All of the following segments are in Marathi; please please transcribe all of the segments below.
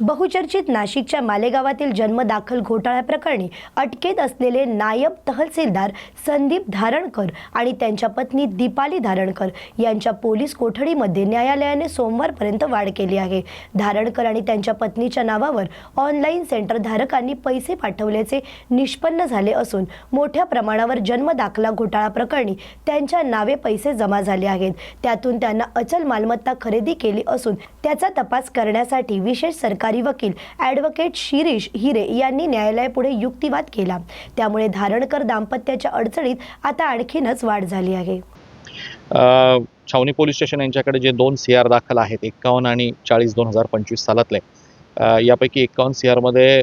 बहुचर्चित नाशिकच्या मालेगावातील जन्मदाखल घोटाळ्याप्रकरणी अटकेत असलेले नायब तहसीलदार संदीप धारणकर आणि त्यांच्या पत्नी दीपाली धारणकर यांच्या पोलीस कोठडीमध्ये न्यायालयाने सोमवारपर्यंत वाढ केली आहे. धारणकर आणि त्यांच्या पत्नीच्या नावावर ऑनलाईन सेंटर धारकांनी पैसे पाठवल्याचे निष्पन्न झाले असून मोठ्या प्रमाणावर जन्मदाखला घोटाळा प्रकरणी त्यांच्या नावे पैसे जमा झाले आहेत. त्यातून त्यांना अचल मालमत्ता खरेदी केली असून त्याचा तपास करण्यासाठी विशेष सरकार वकील ॲडव्होकेट शिरीष हिरे यांनी न्यायालयापुढे युक्तिवाद केला. त्यामुळे धारणकर दाम्पत्याच्या अडचणीत आता आणखीनच वाढ झाली आहे. छावणी पोलीस स्टेशन यांच्याकडे जे दोन सी आर दाखल आहेत एक्कावन्न आणि चाळीस दोन हजार पंचवीस सालातले यापैकी एक्कावन्न सी आरमध्ये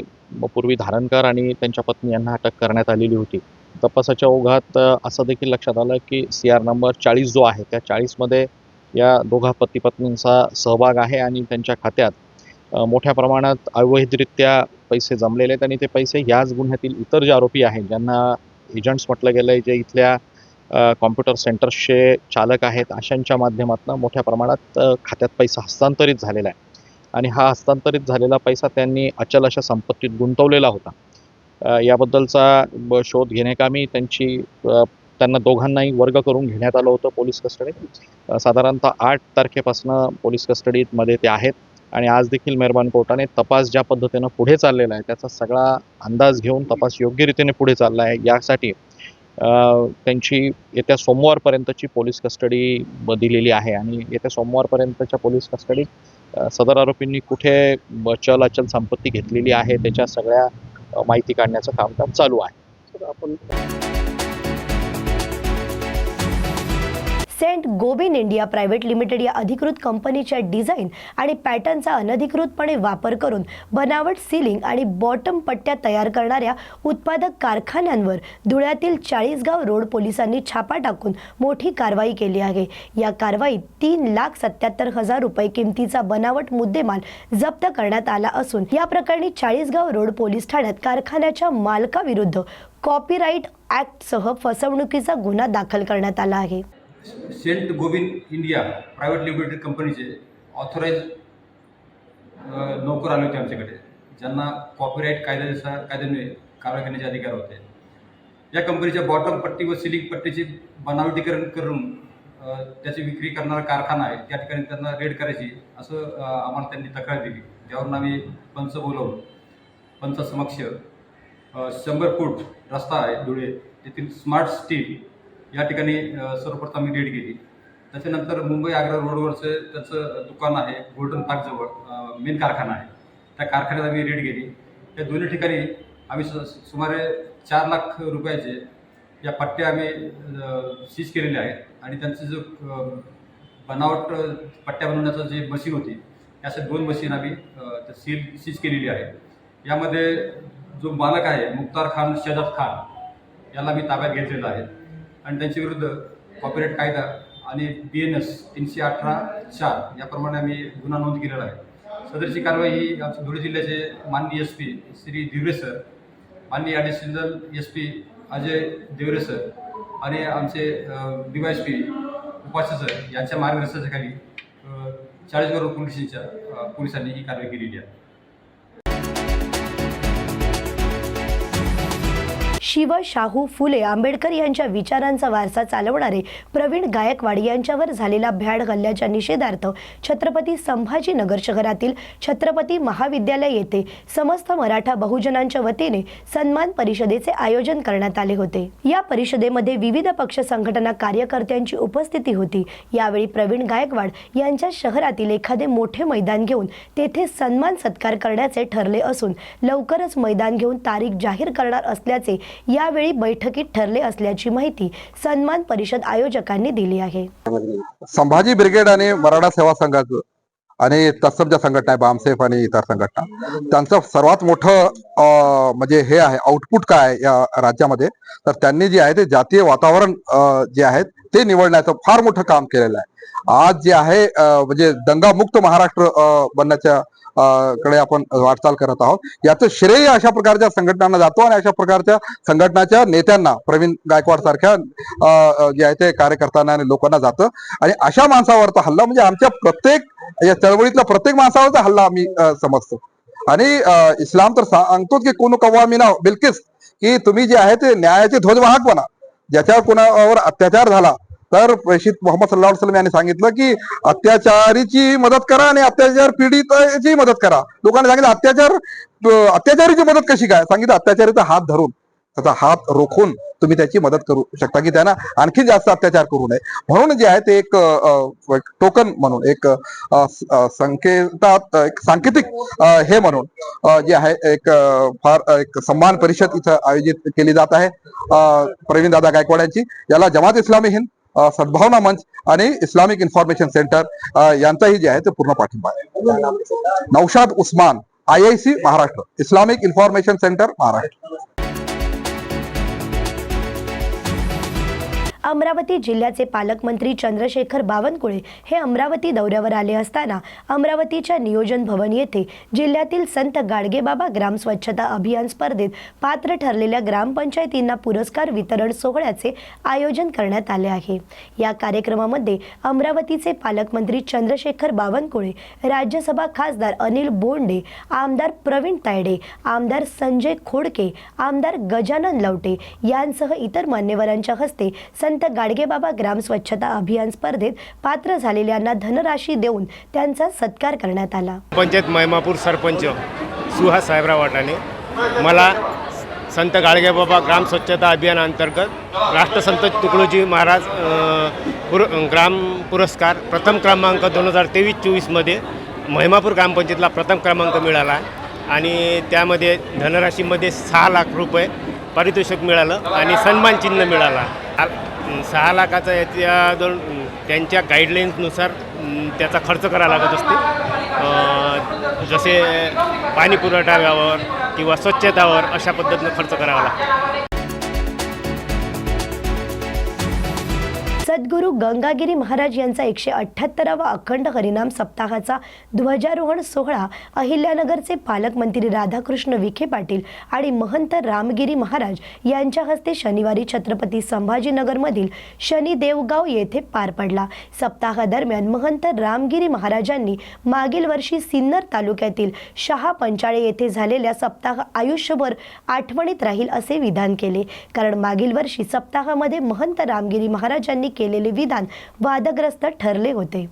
पूर्वी धारणकर आणि त्यांच्या पत्नी यांना अटक करण्यात आलेली होती. तपासाच्या ओघात असं देखील लक्षात आलं की सी आर नंबर चाळीस जो आहे त्या चाळीसमध्ये या दोघा पती पत्नींचा सहभाग आहे आणि त्यांच्या खात्यात मोठ्या प्रमाणात अवैधरित्या पैसे जमलेले आहेत आणि ते पैसे याच गुन्ह्यातील इतर जे आरोपी आहेत ज्यांना एजंट्स म्हटलं गेलं आहे जे इथल्या कॉम्प्युटर सेंटर्सचे चालक आहेत अशांच्या माध्यमातून मोठ्या प्रमाणात खात्यात पैसा हस्तांतरित झालेला आहे. आणि हा हस्तांतरित झालेला पैसा त्यांनी अचल अशा संपत्तीत गुंतवलेला होता. याबद्दलचा ब- शोध घेण्याकामी त्यांची त्यांना दोघांनाही वर्ग करून घेण्यात आलं होतं पोलीस कस्टडीत. साधारणतः आठ तारखेपासून पोलीस कस्टडीमध्ये ते आहेत. आणि आज देखील मेहरबान कोर्टाने तपास ज्या पद्धतीनं पुढे चाललेला आहे त्याचा सगळा अंदाज घेऊन तपास योग्य रीतीने पुढे चालला आहे. यासाठी त्यांची येत्या सोमवारपर्यंतची पोलीस कस्टडी दिलेली आहे आणि येत्या सोमवारपर्यंतच्या पोलीस कस्टडीत सदर आरोपींनी कुठे चल अचल संपत्ती घेतलेली आहे त्याच्या सगळ्या माहिती काढण्याचं कामकाज चालू आहे. आपण Saint Gobain India Private Limited या अधिकृत कंपनीच्या डिझाईन आणि पॅटर्नचा अनधिकृतपणे वापर करून बनावट सिलिंग आणि बॉटम पट्ट्या तयार करणाऱ्या उत्पादक कारखान्यांवर धुळ्यातील चाळीसगाव रोड पोलिसांनी छापा टाकून मोठी कारवाई केली आहे. या कारवाईत तीन लाख सत्याहत्तर हजार रुपये किमतीचा बनावट मुद्देमाल जप्त करण्यात आला असून या प्रकरणी चाळीसगाव रोड पोलीस ठाण्यात कारखान्याच्या मालकाविरुद्ध कॉपीराईट ॲक्टसह फसवणुकीचा गुन्हा दाखल करण्यात आला आहे. सेंट गोविंद इंडिया प्रायव्हेट लिमिटेड कंपनीचे ऑथोराईज नोकर आले होते आमच्याकडे. ज्यांना कॉपीराईट कायद्यानुसार कायद्याने कारवाई करण्याचे अधिकार होते. या कंपनीच्या बॉटम पट्टी व सिलिंग पट्टीचे बनावटीकरण करून त्याची विक्री करणारा कारखाना आहे त्या ठिकाणी त्यांना रेड करायची असं आम्हाला त्यांनी तक्रार दिली. त्यावरून आम्ही पंच बोलवून पंचासमक्ष शंभर फूट रस्ता आहे धुळे. तेथील स्मार्ट स्टील या ठिकाणी सर्वप्रथम आम्ही रेड केली त्याच्यानंतर मुंबई आग्रा रोडवरचं त्याचं दुकान आहे गोल्डन पार्कजवळ मेन कारखाना आहे. त्या कारखान्यात आम्ही रेड केली त्या दोन्ही ठिकाणी आम्ही स- सुमारे चार लाख रुपयाचे या पट्ट्या आम्ही सीज केलेल्या आहेत. आणि त्यांचं जो बनावट पट्ट्या बनवण्याचं जे मशीन होती अशा दोन मशीन आम्ही सील सीज केलेली आहे यामध्ये जो मालक आहे मुख्तार खान शहजाद खान याला मी ताब्यात घेतलेला आहे. आणि त्यांच्या विरुद्ध कॉपीराईट कायदा आणि बी एन एस तीनशे अठरा चार याप्रमाणे आम्ही गुन्हा नोंद केलेला आहे. सदरची कारवाई ही आमच्या धुळे जिल्ह्याचे माननीय S P Shri Divare sir माननीय additional S P Ajay Deore sir आणि आमचे D Y S P Upasya sir यांच्या मार्गदर्शनाखाली अ, चाळीसगाव पोलिसांनी ही कारवाई केलेली आहे. शिव शाहू फुले आंबेडकर यांच्या विचारांचा वारसा चालवणारे प्रवीण गायकवाड यांच्यावर झालेला भ्याड हल्ल्याच्या निषेधार्थ छत्रपती संभाजीनगर शहरातील छत्रपती महाविद्यालय येथे समस्त मराठा बहुजनांच्या वतीने सन्मान परिषदेचे आयोजन करण्यात आले होते. या परिषदेमध्ये विविध पक्ष संघटना कार्यकर्त्यांची उपस्थिती होती. यावेळी प्रवीण गायकवाड यांच्या शहरातील एखादे मोठे मैदान घेऊन तेथे सन्मान सत्कार करण्याचे ठरले असून लवकरच मैदान घेऊन तारीख जाहीर करणार असल्याचे यावेळी बैठकीत ठरले असल्याची माहिती सन्मान परिषद आयोजकांनी दिली आहे. संभाजी ब्रिगेड आणि मराठा सेवा संघाचं आणि तत्सम ज्या संघटना आहे बामसेफ आणि इतर संघटना त्यांचं सर्वात मोठं अं, म्हणजे हे आहे आउटपुट काय आहे या राज्यामध्ये तर त्यांनी जे आहे ते जातीय वातावरण जे आहे ते निवडण्याचं फार मोठं काम केलेलं आहे. आज जे आहे म्हणजे दंगामुक्त महाराष्ट्र बनण्याच्या कडे आपण वाटचाल करत आहोत. याचं श्रेय अशा प्रकारच्या संघटनांना जातो आणि अशा प्रकारच्या संघटनाच्या नेत्यांना प्रवीण गायकवाड सारख्या अं, जे आहे ते कार्यकर्त्यांना आणि लोकांना जातं. आणि अशा माणसावरचा हल्ला म्हणजे आमच्या प्रत्येक या चळवळीतल्या प्रत्येक माणसावरचा हल्ला आम्ही समजतो. आणि इस्लाम तर सांगतो की कोण ना बिलकिस की तुम्ही जे आहे ते न्यायाचे ध्वजवाहक बना. ज्याच्यावर कोणावर अत्याचार झाला तर प्रेषित मोहम्मद सल्लाह वसलम यांनी सांगितलं की अत्याचारीची मदत करा आणि अत्याचार पीडिताची मदत करा. लोकांनी सांगितलं अत्याचार अत्याचारीची मदत कशी काय? सांगितलं अत्याचारीचा हात धरून. त्याचा हात रोखून तुम्ही त्याची मदत करू शकता की त्यांना आणखी जास्त अत्याचार करू नये. म्हणून जे आहे ते एक टोकन म्हणून एक संकेतात एक सांकेतिक हे म्हणून जे आहे एक फार एक सन्मान परिषद इथं आयोजित केली जात आहे. प्रवीण दादा गायकवाड यांची. याला जमात इस्लामी हिंद सद्भावना मंच आणि इस्लामिक इन्फॉर्मेशन सेंटर यांचाही जे आहे ते पूर्ण पाठिंबा आहे. Naushad Usman I I C Maharashtra Islamic information centre Maharashtra. Amravati जिल्ह्याचे पालकमंत्री चंद्रशेखर बावनकुळे हे अमरावती दौऱ्यावर आले असताना अमरावतीच्या नियोजन भवन येथे जिल्ह्यातील संत गाडगेबाबा ग्राम स्वच्छता अभियान स्पर्धेत पात्र ठरलेल्या ग्रामपंचायतींना पुरस्कार वितरण सोहळ्याचे आयोजन करण्यात आले आहे. या कार्यक्रमामध्ये अमरावतीचे पालकमंत्री चंद्रशेखर बावनकुळे राज्यसभा खासदार अनिल बोंडे आमदार प्रवीण तायडे आमदार संजय खोडके आमदार गजानन लवटे यांसह इतर मान्यवरांच्या हस्ते संत गाडगेबाबा ग्राम स्वच्छता अभियान स्पर्धेत पात्र झालेल्यांना धनराशी देऊन त्यांचा सत्कार करण्यात आला. पंचायत महिमापूर सरपंच सुहास साहेबराव वाटाणे मला संत गाडगेबाबा ग्राम स्वच्छता अभियानांतर्गत राष्ट्रसंत तुकडोजी महाराज पुर ग्राम पुरस्कार प्रथम क्रमांक दोन हजार तेवीस चोवीसमध्ये महिमापूर ग्रामपंचायतला प्रथम क्रमांक मिळाला आणि त्यामध्ये धनराशीमध्ये सहा लाख रुपये पारितोषिक मिळालं आणि सन्मान चिन्ह मिळाला. सहा लाखाचा याच्या दोन त्यांच्या गाईडलाईन्सनुसार त्याचा खर्च करावा लागत असते. जसे पाणी पुरवठ्यावर किंवा स्वच्छतावर अशा पद्धतीनं खर्च करावा लागतो. सद्गुरू गंगागिरी महाराज यांचा एकशे अठ्ठ्याहत्तरावा अखंड हरिनाम सप्ताहाचा ध्वजारोहण सोहळा अहिल्यानगरचे पालकमंत्री राधाकृष्ण विखे पाटील आणि महंत रामगिरी महाराज यांच्या हस्ते शनिवारी छत्रपती संभाजीनगरमधील शनी देवगाव येथे पार पडला. सप्ताहादरम्यान महंत रामगिरी महाराजांनी मागील वर्षी सिन्नर तालुक्यातील शहा पंचाळे येथे झालेल्या सप्ताह आयुष्यभर आठवणीत राहील असे विधान केले. कारण मागील वर्षी सप्ताहामध्ये महंत रामगिरी महाराजांनी केलेले विधान वादग्रस्त ठरले होते.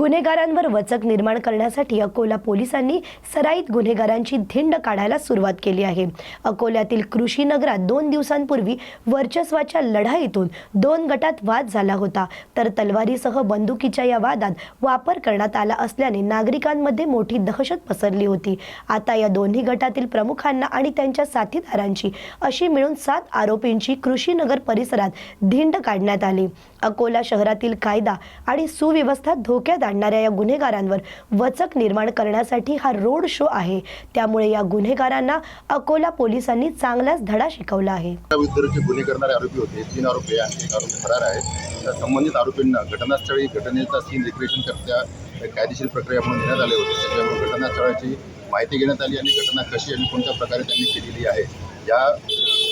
गुन्हेगारांवर वचक निर्माण करण्यासाठी अकोला पोलिसांनी सराईत गुन्हेगारांची धिंड काढायला सुरुवात केली आहे. अकोल्यातील कृषी नगरात दोन दिवसांपूर्वी वर्चस्वाच्या लढाईतून दोन गटात वाद झाला होता. तर तलवारीसह बंदुकीच्या या वादात वापर करण्यात आला असल्याने नागरिकांमध्ये मोठी दहशत पसरली होती. आता या दोन्ही गटातील प्रमुखांना आणि त्यांच्या साथीदारांची अशी मिळून सात आरोपींची कृषीनगर परिसरात धिंड काढण्यात आली. अकोला शहरातील कायदा आणि सुव्यवस्था धोक्यात आणणाऱ्या या गुन्हेगारांवर वचक निर्माण करण्यासाठी हा रोड शो आहे. त्यामुळे या गुन्हेगारांना अकोला पोलिसांनी चांगलाच धडा शिकवला आहे. गुन्हे करणारे आरोपी होते. तीन आरोपी आणि एक आरोपी फरार आहेत त्या संबंधित आरोपींना घटनास्थळी घटनेचा सीन रिक्रिएशन करता कायदेशीर प्रक्रिया म्हणून घेण्यात आले होते. त्याच्यामुळे घटनास्थळाची माहिती घेण्यात आली आणि घटना कशी आणि कोणत्या प्रकारे त्यांनी केलेली आहे या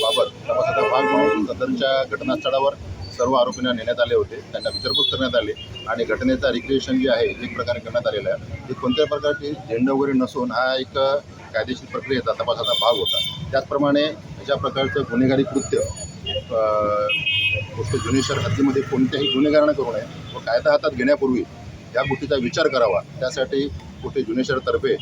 बाबत तपासाचा भाग म्हणून सदरच्या घटनास्थळावर सर्व आरोपींना नेण्यात आले होते. त्यांना विचारपूस करण्यात आली आणि घटनेचा रिक्रिएशन जे आहे एक प्रकारे करण्यात आलेला आहे हे कोणत्याही प्रकारची झेंडा वगैरे नसून हा एक कायदेशीर प्रक्रियेचा तपासाचा भाग होता. त्याचप्रमाणे अशा प्रकारचं गुन्हेगारी कृत्य गोष्ट जुनेश्वर हद्दीमध्ये कोणत्याही गुन्हेगारांना करू नये व कायदा हातात घेण्यापूर्वी या गोष्टीचा विचार करावा. त्यासाठी कुठे जुनेश्वरतर्फे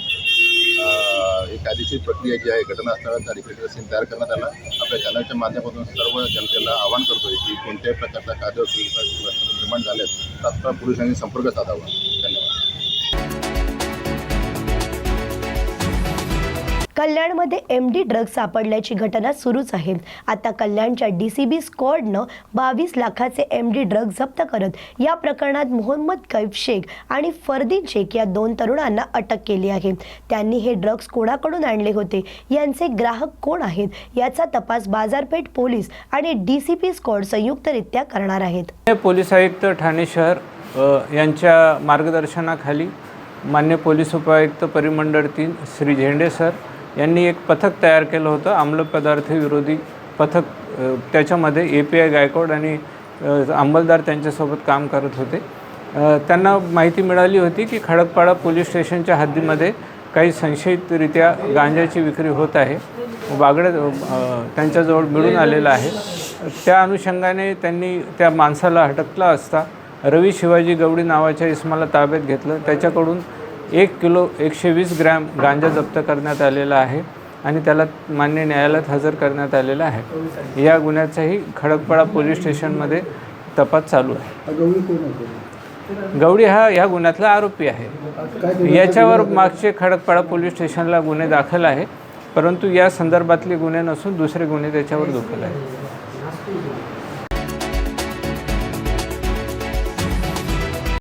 एक कायदेशीर प्रक्रिया जी आहे घटनास्थळाचा रिक्रिएटर सीन तयार करण्यात आला. आपल्या चॅनलच्या माध्यमातून सर्व जनतेला आवाहन करतोय की कोणत्याही प्रकारचा कायदा निर्माण झाल्यास तात्काळ पोलिसांनी संपर्क साधावा. कल्याणमध्ये एम डी ड्रग्ज सापडल्याची घटना सुरूच आहे आता कल्याणच्या डी सी बी स्क्वॉडनं बावीस लाखाचे एम डी ड्रग्ज जप्त करत या प्रकरणात मोहम्मद कैफ शेख आणि फरदीन शेख या दोन तरुणांना अटक केली आहे. त्यांनी हे ड्रग्ज कोणाकडून आणले होते? यांचे ग्राहक कोण आहेत? याचा तपास बाजारपेठ पोलीस आणि डी सी पी स्क्वॉड संयुक्तरित्या करणार आहेत. हे पोलीस आयुक्त ठाणे शहर यांच्या मार्गदर्शनाखाली मान्य पोलीस उपायुक्त परिमंडळ तीन श्री झेंडे सर यांनी एक पथक तयार केलं होतं आम्लपदार्थ विरोधी पथक. त्याच्यामध्ये ए पी आय गायकवाड आणि अंमलदार त्यांच्यासोबत काम करत होते. त्यांना माहिती मिळाली होती की खडकपाडा पोलीस स्टेशनच्या हद्दीमध्ये काही संशयितरित्या गांजाची विक्री होत आहे. बागड्या त्यांच्याजवळ मिळून आलेलं आहे. त्या अनुषंगाने त्यांनी त्या माणसाला हटकला असता रवी शिवाजी गवडी नावाच्या इसमाला ताब्यात घेतलं. त्याच्याकडून एक किलो एकशे वीस ग्रॅम गांजा जप्त करण्यात आलेला आहे आणि त्याला मान्य न्यायालयात हजर करण्यात आलेला आहे. या गुन्ह्याचाही खडकपाडा पोलीस स्टेशनमध्ये तपास चालू आहे. गवडी हा या गुन्ह्यातला आरोपी आहे. याच्यावर मागचे खडकपाडा पोलीस स्टेशनला गुन्हे दाखल आहे परंतु या संदर्भातले गुन्हे नसून दुसरे गुन्हे त्याच्यावर दाखल आहे